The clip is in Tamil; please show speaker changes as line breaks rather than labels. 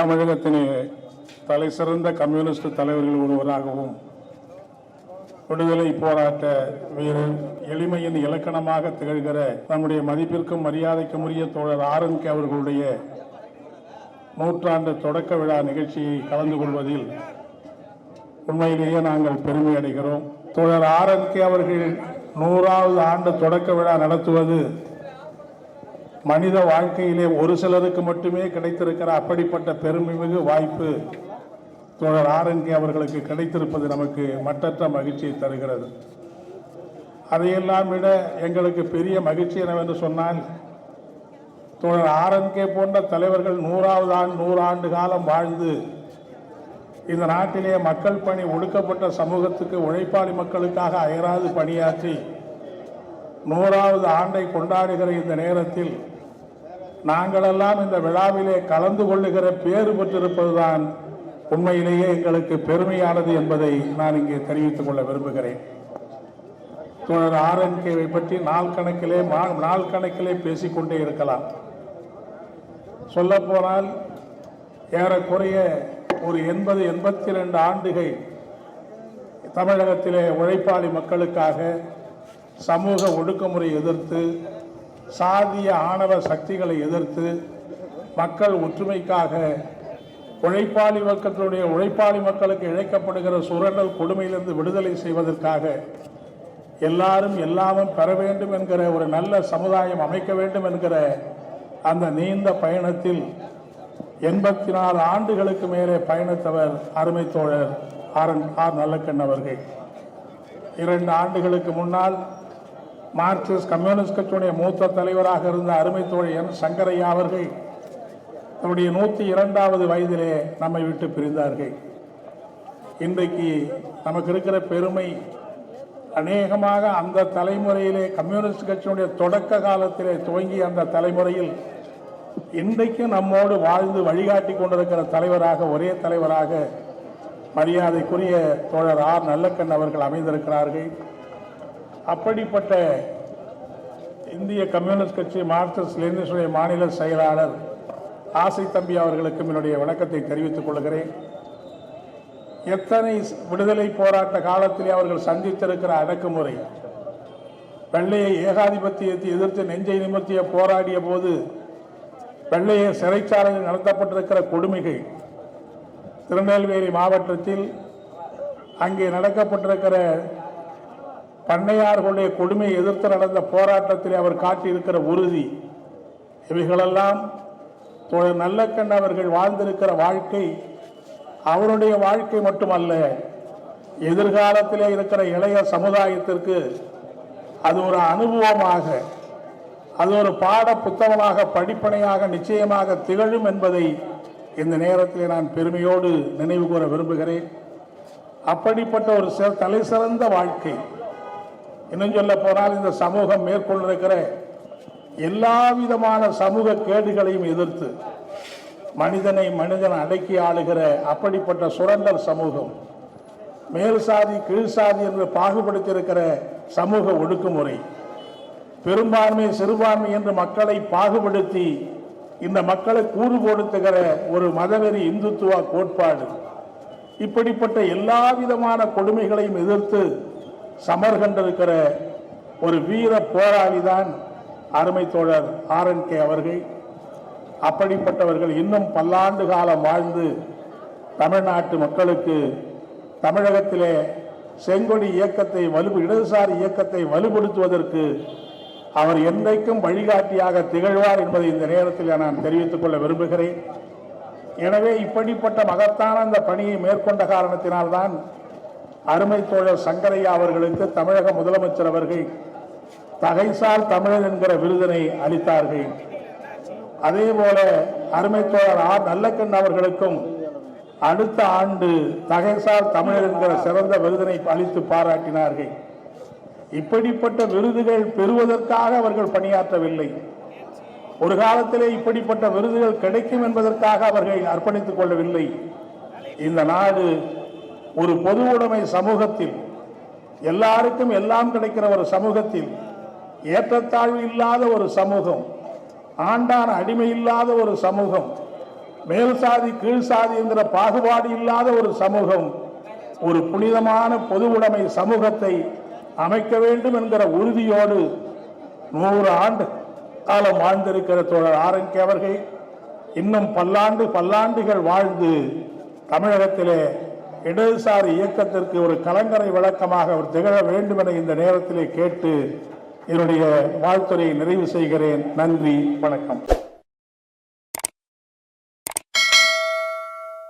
தமிழகத்திலே தலை சிறந்த கம்யூனிஸ்ட் தலைவர்கள் ஒருவராகவும் விடுதலை போராட்ட வீரர் எளிமையின் இலக்கணமாக திகழ்கிற நம்முடைய மதிப்பிற்கும் மரியாதைக்கும் உரிய தோழர் ஆரன்கே அவர்களுடைய நூற்றாண்டு தொடக்க விழா நிகழ்ச்சியை கலந்து கொள்வதில் உண்மையிலேயே நாங்கள் பெருமை அடைகிறோம். தோழர் ஆரன்கே அவர்கள் நூறாவது ஆண்டு தொடக்க விழா நடத்துவது மனித வாழ்க்கையிலே ஒரு சிலருக்கு மட்டுமே கிடைத்திருக்கிற அப்படிப்பட்ட பெருமைமிகு வாய்ப்பு தோழர் ஆரங்கி அவர்களுக்கு கிடைத்திருப்பது நமக்கு மட்டற்ற மகிழ்ச்சியை தருகிறது. அதையெல்லாம் விட எங்களுக்கு பெரிய மகிழ்ச்சி என்னவென்று சொன்னால் தோழர் ஆரன்கே போன்ற தலைவர்கள் நூறாவது ஆண்டு நூறாண்டு காலம் வாழ்ந்து இந்த நாட்டிலே மக்கள் பணி ஒடுக்கப்பட்ட சமூகத்துக்கு உழைப்பாளி மக்களுக்காக அயராது பணியாற்றி நூறாவது ஆண்டை கொண்டாடுகிற இந்த நேரத்தில் நாங்களெல்லாம் இந்த விழாவிலே கலந்து கொள்ளுகிற பேறு பெற்றிருப்பதுதான் உண்மையிலேயே எங்களுக்கு பெருமையானது என்பதை நான் இங்கே தெரிவித்துக் கொள்ள விரும்புகிறேன். தோழர் ஆர்என்கேவை பற்றி நாள் கணக்கிலே மா- நாள் கணக்கிலே பேசிக்கொண்டே இருக்கலாம். சொல்லப்போனால் ஏறக்குறைய ஒரு எண்பது எண்பத்தி ரெண்டு ஆண்டுகள் தமிழகத்திலே உழைப்பாளி மக்களுக்காக சமூக ஒடுக்குமுறை எதிர்த்து சாதிய ஆணவ சக்திகளை எதிர்த்து மக்கள் ஒற்றுமைக்காக உழைப்பாளி மக்களுடைய உழைப்பாளி மக்களுக்கு இழைக்கப்படுகிற சுரண்டல் கொடுமையிலிருந்து விடுதலை செய்வதற்காக எல்லாரும் எல்லாமும் பெற வேண்டும் என்கிற ஒரு நல்ல சமுதாயம் அமைக்க வேண்டும் என்கிற அந்த நீண்ட பயணத்தில் எண்பத்தி நாலு ஆண்டுகளுக்கு மேலே பயணித்தவர் அருமை தோழர் ஆர் ஆர் நல்லக்கண் அவர்கள் இரண்டு ஆண்டுகளுக்கு முன்னால் மார்க்சிஸ்ட் கம்யூனிஸ்ட் கட்சியுடைய மூத்த தலைவராக இருந்த அருமை தோழியன் சங்கரையா அவர்கள் தன்னுடைய நூற்றி இரண்டாவது வயதிலே நம்மை விட்டு பிரிந்தார்கள். இன்றைக்கு நமக்கு இருக்கிற பெருமை அநேகமாக அந்த தலைமுறையிலே கம்யூனிஸ்ட் கட்சியினுடைய தொடக்க காலத்திலே துவங்கி அந்த தலைமுறையில் இன்றைக்கும் நம்மோடு வாழ்ந்து வழிகாட்டி கொண்டிருக்கிற தலைவராக ஒரே தலைவராக மரியாதைக்குரிய தோழர் ஆர் நல்லக்கண் அவர்கள் அமைந்திருக்கிறார்கள். அப்படிப்பட்ட இந்திய கம்யூனிஸ்ட் கட்சி மார்க்சிஸ்ட் லெனினிஸ்டுடைய மாநில செயலாளர் ஆசை தம்பி அவர்களுக்கும் என்னுடைய வணக்கத்தை தெரிவித்துக் கொள்கிறேன். எத்தனை விடுதலை போராட்ட காலத்திலே அவர்கள் சந்தித்திருக்கிற அடக்குமுறை வெள்ளையை ஏகாதிபத்தியத்தை எதிர்த்து நெஞ்சை நிமிர்த்திய போராடிய போது வெள்ளையை சிறைச்சாலையில் நடத்தப்பட்டிருக்கிற கொடுமைகள் திருநெல்வேலி மாவட்டத்தில் அங்கே நடக்கப்பட்டிருக்கிற பண்ணையார்களுடைய கொடுமையை எதிர்த்து நடந்த போராட்டத்தில் அவர் காட்டியிருக்கிற உறுதி. இவைகளெல்லாம் தோழர் நல்லக்கண் அவர்கள் வாழ்ந்திருக்கிற வாழ்க்கை அவருடைய வாழ்க்கை மட்டுமல்ல எதிர்காலத்திலே இருக்கிற இளைய சமுதாயத்திற்கு அது ஒரு அனுபவமாக அது ஒரு பாட புத்தகமாக படிப்பனையாக நிச்சயமாக திகழும் என்பதை இந்த நேரத்தில் நான் பெருமையோடு நினைவு கூற விரும்புகிறேன். அப்படிப்பட்ட ஒரு சிற- தலை சிறந்த வாழ்க்கை. இன்னும் சொல்ல போனால் இந்த சமூகம் மேற்கொண்டிருக்கிற எல்லா விதமான சமூக கேடுகளையும் எதிர்த்து மனிதனை மனிதன் அடக்கி ஆளுகிற அப்படிப்பட்ட சுரண்டல் சமூகம் மேல் சாதி கீழ் சாதி என்று பாகுபடுத்தியிருக்கிற சமூக ஒடுக்குமுறை பெரும்பான்மை சிறுபான்மை என்று மக்களை பாகுபடுத்தி இந்த மக்களை கூறு கொடுத்துகிற ஒரு மதவெறி இந்துத்துவ கோட்பாடு. இப்படிப்பட்ட எல்லா விதமான கொடுமைகளையும் எதிர்த்து சமர் இருக்கிற ஒரு வீர போராளிதான் அருமை தோழர் கே அவர்கள். அப்படிப்பட்டவர்கள் இன்னும் பல்லாண்டு காலம் வாழ்ந்து தமிழ்நாட்டு மக்களுக்கு தமிழகத்திலே செங்கொடி இயக்கத்தை வலு இடதுசாரி இயக்கத்தை வலுப்படுத்துவதற்கு அவர் என்றைக்கும் வழிகாட்டியாக திகழ்வார் என்பதை இந்த நேரத்தில் நான் தெரிவித்துக் கொள்ள விரும்புகிறேன். எனவே இப்படிப்பட்ட மகத்தான அந்த பணியை மேற்கொண்ட காரணத்தினால்தான் அருமை தோழர் சங்கரையா அவர்களுக்கு தமிழக முதலமைச்சர் அவர்கள் தகைசால் தமிழன் என்கிற விருதினை அளித்தார்கள். அதே போல அருமை தோழர் ஆர் நல்லக்கண் அவர்களுக்கும் அடுத்த ஆண்டு தகைசால் தமிழர் என்கிற சிறந்த விருதினை அளித்து பாராட்டினார்கள். இப்படிப்பட்ட விருதுகள் பெறுவதற்காக அவர்கள் பணியாற்றவில்லை. ஒரு காலத்திலே இப்படிப்பட்ட விருதுகள் கிடைக்கும் என்பதற்காக அவர்கள் அர்ப்பணித்துக் கொள்ளவில்லை. இந்த நாடு ஒரு பொது உடைமை சமூகத்தில் எல்லாருக்கும் எல்லாம் கிடைக்கிற ஒரு சமூகத்தில் ஏற்றத்தாழ்வு இல்லாத ஒரு சமூகம் ஆண்டான் அடிமை இல்லாத ஒரு சமூகம் மேல் சாதி கீழ் சாதி என்கிற பாகுபாடு இல்லாத ஒரு சமூகம் ஒரு புனிதமான பொது உடைமை சமூகத்தை அமைக்க வேண்டும் என்கிற உறுதியோடு நூறு ஆண்டு காலம் வாழ்ந்திருக்கிற தோழர் ஆரங்கி அவர்கள் இன்னும் பல்லாண்டு பல்லாண்டுகள் வாழ்ந்து தமிழகத்திலே இடதுசாரி இயக்கத்திற்கு ஒரு கலங்கரை விளக்கமாக அவர் திகழ வேண்டும் என இந்த நேரத்திலே கேட்டு என்னுடைய வாழ்த்துறையை நிறைவு செய்கிறேன். நன்றி வணக்கம்.